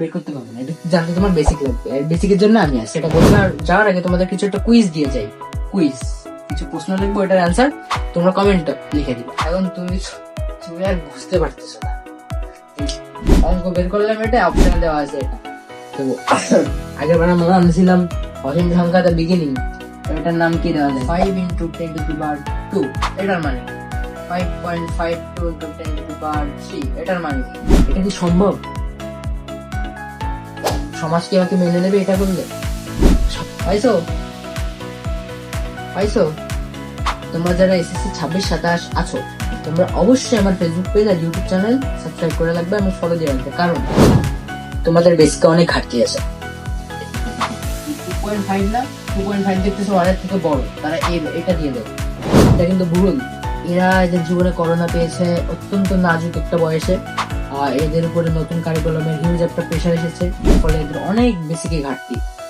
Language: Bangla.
বের করতে পারবে না। এটা জানতে তোমার বেসিক লাগবে। বেসিকের জন্য আমি সেটা বলব আর যাওয়ার আগে তোমাদের কিছু একটা কুইজ দিয়ে যাই। কুইজ কিছু প্রশ্ন লিখব, এটার অ্যান্সার তোমরা কমেন্ট লিখে দিবে। এখন তুমি তুমি আর বুঝতে পারতেছো না। অঙ্ক বের করলাম এটা অপশনে দেওয়া আছে এটা। তো আগের বার আমরা আনছিলাম অসীম সংখ্যা দ্য বিগিনিং এটার নাম কি দেওয়া যায় ফাইভ ইন্টু টেন টু বার টু এটার মানে? Five point five two into ten two বার থ্রি এটার মানে এটা কি সম্ভব? সমাজ কি আমাকে মেনে নেবে এটা করলে পাইছো? পাইছো? তোমরা যারা এসএসসি ছাব্বিশ, সাতাশ আছো, তোমরা অবশ্যই আমার ফেসবুক পেজ আর ইউটিউব চ্যানেল সাবস্ক্রাইব করে রাখবে এবং ফলো দিয়ে রাখবে। কারণ তোমাদের বেসিকে অনেক ঘাটতি আছে। কিন্তু ভুল। এরা এদের জীবনে করোনা পেয়েছে, অত্যন্ত নাজুক একটা বয়সে। এদের উপরে নতুন কারিকুলামের হিউজ একটা প্রেশার এসেছে ফলে এদের অনেক বেসিকে ঘাটতি।